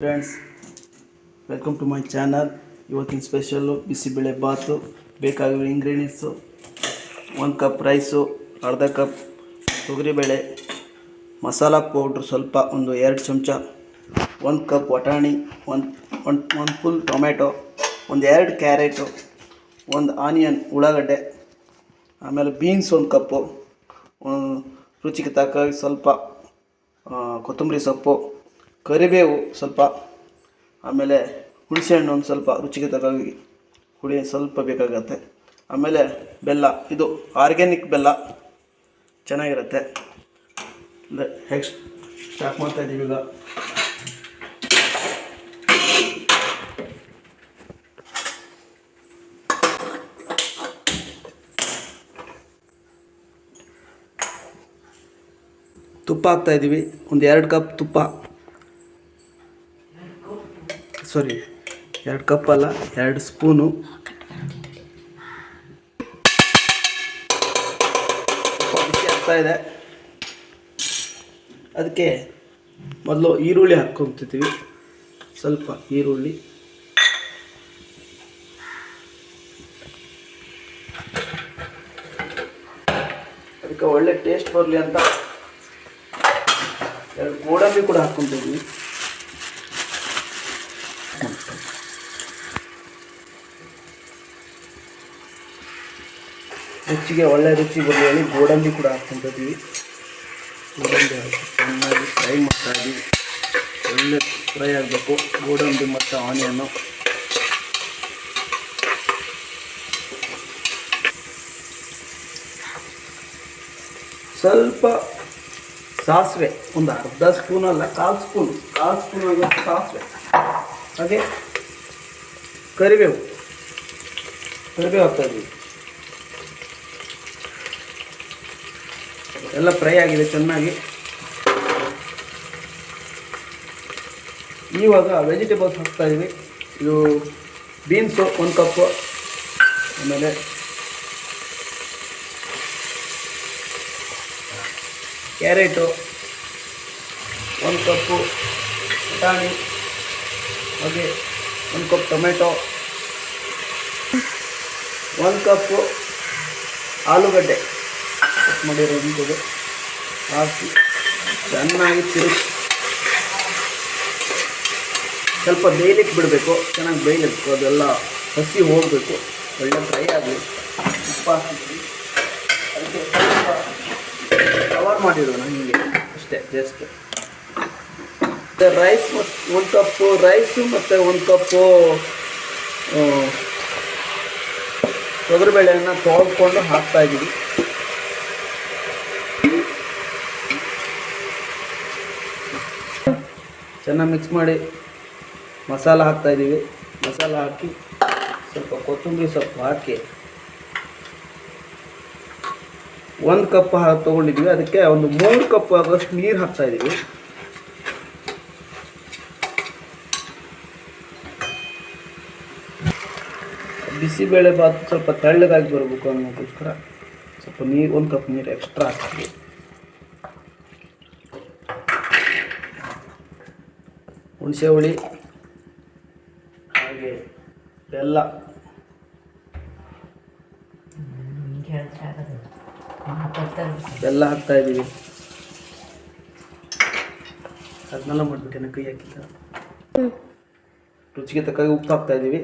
Friends welcome to my channel ಇವತ್ತಿನ special bisibele bath ಬೇಕಾಗಿರೋ ingredients ಒಂದು ಕಪ್ ರೈಸು ಅರ್ಧ ಕಪ್ ತೊಗರಿಬೇಳೆ ಮಸಾಲ ಪೌಡ್ರ್ ಸ್ವಲ್ಪ ಒಂದು ಎರಡು ಚಮಚ ಒಂದು ಕಪ್ ವಟಾಣಿ ಒಂದು ಒಂದು ಫುಲ್ ಟೊಮೆಟೊ ಒಂದು ಎರಡು ಕ್ಯಾರೆಟು ಒಂದು ಆನಿಯನ್ ಉಳ್ಳಾಗಡ್ಡೆ, ಆಮೇಲೆ ಬೀನ್ಸ್ ಒಂದು ಕಪ್ಪು ರುಚಿಗೆ ತಕ್ಕಾಗಿ ಸ್ವಲ್ಪ ಕೊತ್ತಂಬರಿ ಸೊಪ್ಪು ಕರಿಬೇವು ಸ್ವಲ್ಪ, ಆಮೇಲೆ ಹುಣಸೆಹಣ್ಣು ಒಂದು ಸ್ವಲ್ಪ ರುಚಿಗೆ ತಕ್ಕಾಗಿ ಹುಳಿ ಸ್ವಲ್ಪ ಬೇಕಾಗತ್ತೆ. ಆಮೇಲೆ ಬೆಲ್ಲ, ಇದು ಆರ್ಗ್ಯಾನಿಕ್ ಬೆಲ್ಲ ಚೆನ್ನಾಗಿರುತ್ತೆ. ಹೇಗೆ ಸ್ಟಾರ್ಟ್ ಮಾಡ್ತಾ ಇದ್ದೀವಿ ಈಗ. ತುಪ್ಪ ಹಾಕ್ತಾ ಇದ್ದೀವಿ ಒಂದು ಎರಡು ಕಪ್ ತುಪ್ಪ. ಸಾರಿ ಎರಡು ಕಪ್ ಅಲ್ಲ, ಎರಡು ಸ್ಪೂನು ಆಗ್ತಾ ಇದೆ. ಅದಕ್ಕೆ ಮೊದಲು ಈರುಳ್ಳಿ ಹಾಕ್ಕೊಂತಿದ್ದೀವಿ ಸ್ವಲ್ಪ ಈರುಳ್ಳಿ. ಅದಕ್ಕೆ ಒಳ್ಳೆ ಟೇಸ್ಟ್ ಬರಲಿ ಅಂತ ಎರಡು ಗೋಡಂಬಿ ಕೂಡ ಹಾಕ್ಕೊಂತಿದ್ವಿ. ರುಚಿಗೆ ಒಳ್ಳೆ ರುಚಿ ಬರಲಿ ಹೇಳಿ ಗೋಡಂಬಿ ಕೂಡ ಹಾಕ್ಕೊಂತಿದ್ವಿ ಗೋಡಂಬಿ ಚೆನ್ನಾಗಿ ಫ್ರೈ ಮಾಡ್ತಾ ಇದ್ದೀವಿ. ಒಳ್ಳೆ ಫ್ರೈ ಆಗಬೇಕು. ಗೋಡಂಬಿ ಮತ್ತು ಆನಿಯನ್ನು ಸ್ವಲ್ಪ ಸಾಸಿವೆ, ಒಂದು ಅರ್ಧ ಸ್ಪೂನ್ ಅಲ್ಲ, ಕಾಲು ಸ್ಪೂನ್ ಕಾಲು ಸ್ಪೂನ್ ಅಲ್ಲ, ಸಾಸಿವೆ. ಹಾಗೆ ಕರಿಬೇವು. ಕರಿಬೇವು ಹಾಕ್ತಾ ಎಲ್ಲ ಫ್ರೈ ಆಗಿದೆ ಚೆನ್ನಾಗಿ. ಇವಾಗ ವೆಜಿಟೇಬಲ್ಸ್ ಹಾಕ್ತಾ ಇದ್ದೀವಿ ಇದು ಬೀನ್ಸು ಒಂದು ಕಪ್ಪು ಆಮೇಲೆ ಕ್ಯಾರೆಟು ಒಂದು ಕಪ್ಪು ಬಟಾಣಿ, ಹಾಗೆ ಒಂದು ಕಪ್ ಟೊಮೆಟೊ, ಒಂದು ಕಪ್ಪು ಆಲೂಗಡ್ಡೆ. ಮಾಡಿರೋದು ಹಾಕಿ ಚೆನ್ನಾಗಿ ತಿರುಗಿ. ಸ್ವಲ್ಪ ಬೇಯಲಿಕ್ಕೆ ಬಿಡಬೇಕು. ಚೆನ್ನಾಗಿ ಬೇಯಲಿಕ್ಕೆ ಅದೆಲ್ಲ ಹಸಿ ಹೋಗಬೇಕು. ಒಳ್ಳೆ ಫ್ರೈ ಆಗಲಿ. ಉಪ್ಪು ಹಾಕಿದ್ವಿ ಅದಕ್ಕೆ ಕವರ್ ಮಾಡಿರೋಣ ಹೀಗೆ. ಅಷ್ಟೇ ಜಸ್ಟ್ ಮತ್ತು ರೈಸ್ ಮತ್ತು ಒಂದು ಕಪ್ಪು ರೈಸು ಮತ್ತು ಒಂದು ಕಪ್ಪು ತೊಗರಿಬೇಳೆಯನ್ನು ತೊಳ್ಕೊಂಡು ಹಾಕ್ತಾ ಚೆನ್ನಾಗಿ ಮಿಕ್ಸ್ ಮಾಡಿ ಮಸಾಲ ಹಾಕ್ತಾಯಿದ್ದೀವಿ ಮಸಾಲ ಹಾಕಿ ಸ್ವಲ್ಪ ಕೊತ್ತಂಬರಿ ಸೊಪ್ಪು ಹಾಕಿ ಒಂದು ಕಪ್ ತೊಗೊಂಡಿದ್ವಿ ಅದಕ್ಕೆ ಒಂದು ಮೂರು ಕಪ್ ಆಗೋಷ್ಟು ನೀರು ಹಾಕ್ತಾಯಿದ್ದೀವಿ ಬಿಸಿಬೇಳೆ ಬಾತ್ ಸ್ವಲ್ಪ ತೆಳ್ಳಗಾಗಿ ಬರಬೇಕು ಅನ್ನೋದಕ್ಕೋಸ್ಕರ ಸ್ವಲ್ಪ ನೀರು ಒಂದು ಕಪ್ ನೀರು ಎಕ್ಸ್ಟ್ರಾ ಹಾಕ್ತೀವಿ. ಹುಣಸೆ ಹುಳಿ ಹಾಗೆ ಬೆಲ್ಲ. ಬೆಲ್ಲ ಹಾಕ್ತಾ ಇದ್ದೀವಿ. ಅದನ್ನೆಲ್ಲ ಮಾಡಿಬಿಟ್ಟೆ ಕೈ ಹಾಕಿಲ್ಲ ರುಚಿಗೆ ತಕ್ಕಾಗಿ ಉಪ್ಪು ಹಾಕ್ತಾ ಇದ್ದೀವಿ.